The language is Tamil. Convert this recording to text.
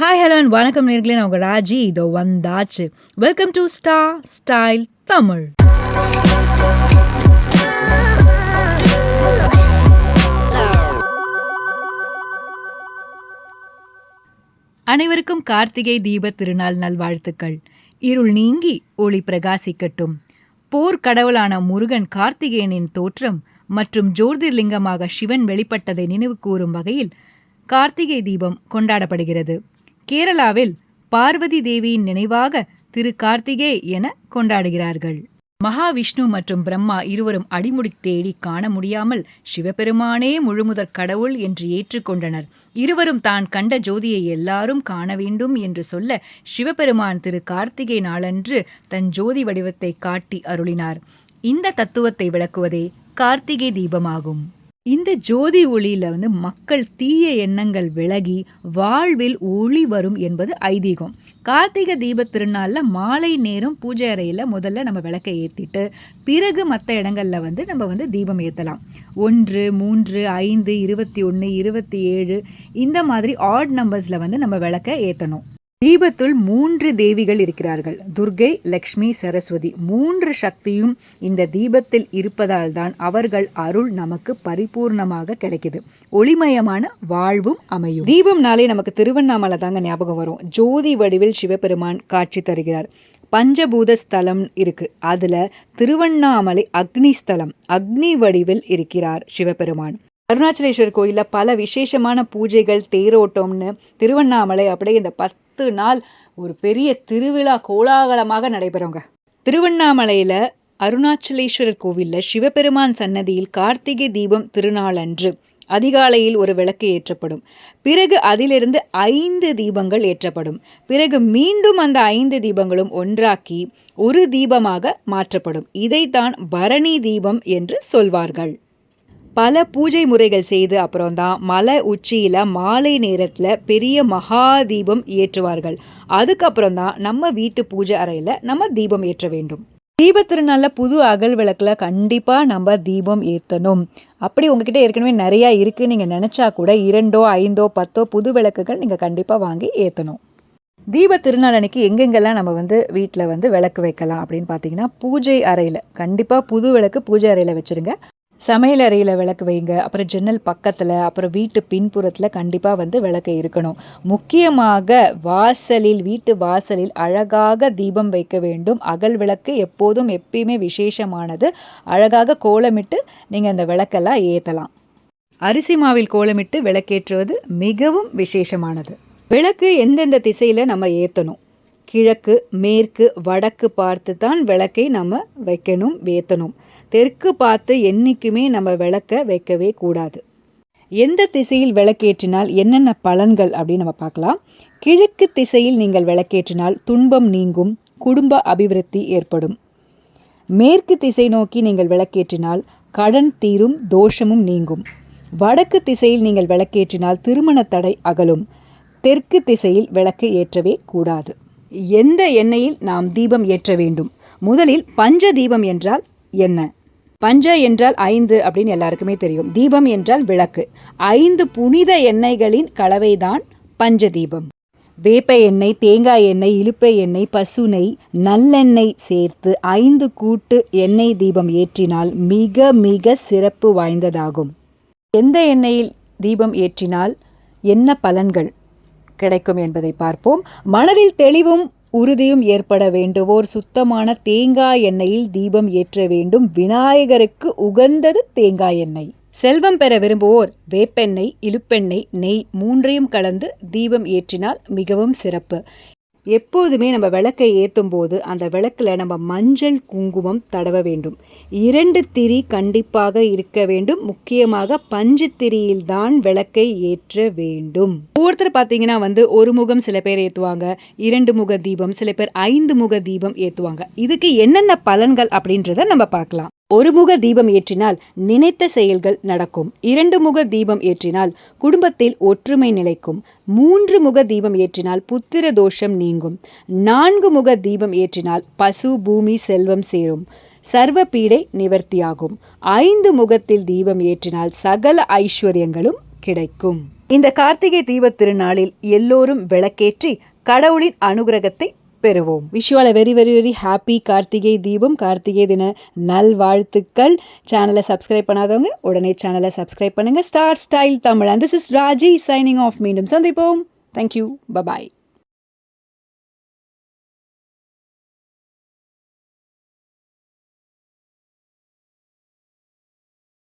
ஹாய் ஹலோ அண்ட் வணக்கம் நேர்களே. நான் உங்கள் ராஜி. இதோ வந்தாச்சு. Welcome to star style Tamil அனைவருக்கும் கார்த்திகை தீப திருநாள் நல்வாழ்த்துக்கள். இருள் நீங்கி ஒளி பிரகாசிக்கட்டும். போர் கடவுளான முருகன் கார்த்திகேயனின் தோற்றம் மற்றும் ஜோதிர்லிங்கமாக சிவன் வெளிப்பட்டதை நினைவு கூறும் வகையில் கார்த்திகை தீபம் கொண்டாடப்படுகிறது. கேரளாவில் பார்வதி தேவியின் நினைவாக திரு கார்த்திகே என கொண்டாடுகிறார்கள். மகாவிஷ்ணு மற்றும் பிரம்மா இருவரும் அடிமுடி தேடி காண முடியாமல் சிவபெருமானே முழுமுதற் கடவுள் என்று ஏற்றுக்கொண்டனர் இருவரும் தான் கண்ட ஜோதியை எல்லாரும் காண வேண்டும் என்று சொல்ல சிவபெருமான் திரு கார்த்திகை நாளன்று தன் ஜோதி வடிவத்தை காட்டி அருளினார். இந்த தத்துவத்தை விளக்குவதே கார்த்திகை தீபமாகும். இந்த ஜோதி ஒளியில் வந்து மக்கள் தீய எண்ணங்கள் விலகி வாழ்வில் ஒளி வரும் என்பது ஐதீகம். கார்த்திகை தீப திருநாளில் மாலை நேரம் பூஜை அறையில் முதல்ல நம்ம விளக்கை ஏற்றிட்டு பிறகு மற்ற இடங்களில் வந்து நம்ம வந்து தீபம் ஏற்றலாம் ஒன்று மூன்று ஐந்து இருபத்தி ஒன்று இருபத்தி ஏழு இந்த மாதிரி ஆட் நம்பர்ஸில் வந்து நம்ம விளக்கை ஏற்றணும் தீபத்துள் மூன்று தேவிகள் இருக்கிறார்கள். துர்கை லக்ஷ்மி சரஸ்வதி. மூன்று சக்தியும் இந்த தீபத்தில் இருப்பதால் தான் அவர்கள் அருள் நமக்கு பரிபூர்ணமாக கிடைக்குது. ஒளிமயமான வாழ்வும் அமையும். தீபம்னாலே நமக்கு திருவண்ணாமலை தாங்க ஞாபகம் வரும். ஜோதி வடிவில் சிவபெருமான் காட்சி தருகிறார். பஞ்சபூத ஸ்தலம் இருக்கு. அதுல திருவண்ணாமலை அக்னி ஸ்தலம் அக்னி வடிவில் இருக்கிறார் சிவபெருமான். அருணாச்சலேஸ்வர் கோயிலில் பல விசேஷமான பூஜைகள் தேரோட்டம்னு திருவண்ணாமலை அப்படியே இந்த பத்து நாள் ஒரு பெரிய திருவிழா கோலாகலமாக நடைபெறுங்க. திருவண்ணாமலையில் அருணாச்சலேஸ்வரர் கோவிலில் சிவபெருமான் சன்னதியில் கார்த்திகை தீபம் திருநாள் அன்று அதிகாலையில் ஒரு விளக்கு ஏற்றப்படும். பிறகு அதிலிருந்து ஐந்து தீபங்கள் ஏற்றப்படும். பிறகு மீண்டும் அந்த ஐந்து தீபங்களும் ஒன்றாக்கி ஒரு தீபமாக மாற்றப்படும். இதைத்தான் பரணி தீபம் என்று சொல்வார்கள். பல பூஜை முறைகள் செய்து அப்புறம் தான் மலை உச்சியில் மாலை நேரத்தில் பெரிய மகா தீபம் ஏற்றுவார்கள். அதுக்கப்புறம் தான் நம்ம வீட்டு பூஜை அறையில் நம்ம தீபம் ஏற்ற வேண்டும். தீபத்திருநாளில் புது அகல் விளக்கில் கண்டிப்பாக நம்ம தீபம் ஏற்றணும் அப்படி உங்ககிட்ட ஏற்கனவே நிறையா இருக்குது நீங்கள் நினச்சா கூட இரண்டோ ஐந்தோ பத்தோ புது விளக்குகள் நீங்கள் கண்டிப்பாக வாங்கி ஏற்றணும் தீப திருநாள் அன்னைக்கு எங்கெங்கெல்லாம் நம்ம வந்து வீட்டில் வந்து விளக்கு வைக்கலாம் அப்படின்னு பார்த்தீங்கன்னா பூஜை அறையில். கண்டிப்பாக புது விளக்கு பூஜை அறையில் வச்சுருங்க. சமையல் அறையில் விளக்கு வைங்க அப்புறம் ஜன்னல் பக்கத்தில் அப்புறம் வீட்டு பின்புறத்தில் கண்டிப்பாக வந்து விளக்கு இருக்கணும். முக்கியமாக வாசலில் வீட்டு வாசலில் அழகாக தீபம் வைக்க வேண்டும். அகல் விளக்கு எப்போதும் எப்பயுமே விசேஷமானது. அழகாக கோலமிட்டு நீங்கள் அந்த விளக்கெல்லாம் ஏற்றலாம் அரிசி மாவில் கோலமிட்டு விளக்கேற்றுவது மிகவும் விசேஷமானது. விளக்கு எந்தெந்த திசையில் நம்ம ஏற்றணும் கிழக்கு மேற்கு வடக்கு பார்த்து தான் விளக்கை நம்ம வைக்கணும் ஏற்றணும் தெற்கு பார்த்து என்றைக்குமே நம்ம விளக்க வைக்கவே கூடாது. எந்த திசையில் விளக்கேற்றினால் என்னென்ன பலன்கள் அப்படின்னு நம்ம பார்க்கலாம். கிழக்கு திசையில் நீங்கள் விளக்கேற்றினால் துன்பம் நீங்கும் குடும்ப அபிவிருத்தி ஏற்படும். மேற்கு திசை நோக்கி நீங்கள் விளக்கேற்றினால் கடன் தீரும் தோஷமும் நீங்கும். வடக்கு திசையில் நீங்கள் விளக்கேற்றினால் திருமண தடை அகலும். தெற்கு திசையில் விளக்கு ஏற்றவே கூடாது. எந்த எண்ணெயில் நாம் தீபம் ஏற்ற வேண்டும்? முதலில் பஞ்ச தீபம் என்றால் என்ன? பஞ்ச என்றால் ஐந்து அப்படின்னு எல்லாருக்குமே தெரியும். தீபம் என்றால் விளக்கு. ஐந்து புனித எண்ணெய்களின் கலவைதான் பஞ்ச தீபம். வேப்ப எண்ணெய் தேங்காய் எண்ணெய் இழுப்பை எண்ணெய் பசு நெய் நல்லெண்ணெய் சேர்த்து ஐந்து கூட்டு எண்ணெய் தீபம் ஏற்றினால் மிக மிக சிறப்பு வாய்ந்ததாகும். எந்த எண்ணெயில் தீபம் ஏற்றினால்? என்ன பலன்கள்? கிடைக்கும் என்பதை பார்ப்போம். மனதில் தெளிவும் உறுதியும் ஏற்பட வேண்டுவோர் சுத்தமான தேங்காய் எண்ணெயில் தீபம் ஏற்ற வேண்டும். விநாயகருக்கு உகந்தது தேங்காய் எண்ணெய். செல்வம் பெற விரும்புவோர் வேப்பெண்ணெய் இழுப்பெண்ணெய் நெய் மூன்றையும் கலந்து தீபம் ஏற்றினால் மிகவும் சிறப்பு. எப்போதுமே நம்ம விளக்கை ஏற்றும் போது அந்த விளக்கில் நம்ம மஞ்சள் குங்குமம் தடவ வேண்டும். இரண்டு திரி கண்டிப்பாக இருக்க வேண்டும். முக்கியமாக பஞ்சு திரியில் தான் விளக்கை ஏற்ற வேண்டும். ஒவ்வொருத்தர் பார்த்தீங்கன்னா வந்து ஒரு முகம் சில பேர் ஏற்றுவாங்க இரண்டு முக தீபம் சில பேர் ஐந்து முக தீபம் ஏற்றுவாங்க இதுக்கு என்னென்ன பலன்கள் அப்படின்றத நம்ம பார்க்கலாம். ஒரு முக தீபம் ஏற்றினால் நினைத்த செயல்கள் நடக்கும். இரண்டு முக தீபம் ஏற்றினால் குடும்பத்தில் ஒற்றுமை நிலைக்கும். மூன்று முக தீபம் ஏற்றினால் புத்திர தோஷம் நீங்கும். நான்கு முக தீபம் ஏற்றினால் பசு பூமி செல்வம் சேரும். சர்வ பீடை நிவர்த்தியாகும். ஐந்து முகத்தில் தீபம் ஏற்றினால் சகல ஐஸ்வர்யங்களும் கிடைக்கும். இந்த கார்த்திகை தீபத் திருநாளில் எல்லோரும் விளக்கேற்றி கடவுளின் அனுகிரகத்தை பெறுவோம். Wish all very very very happy Karthigai Deepam Karthigai தின நல்வாழ்த்துக்கள். சேனலை சப்ஸ்கிரைப் பண்ணாதவங்க உடனே சேனலை சப்ஸ்கிரைப் பண்ணுங்கள் star style Tamil and this is Raji signing off மீண்டும் சந்திப்போம். Thank you bye bye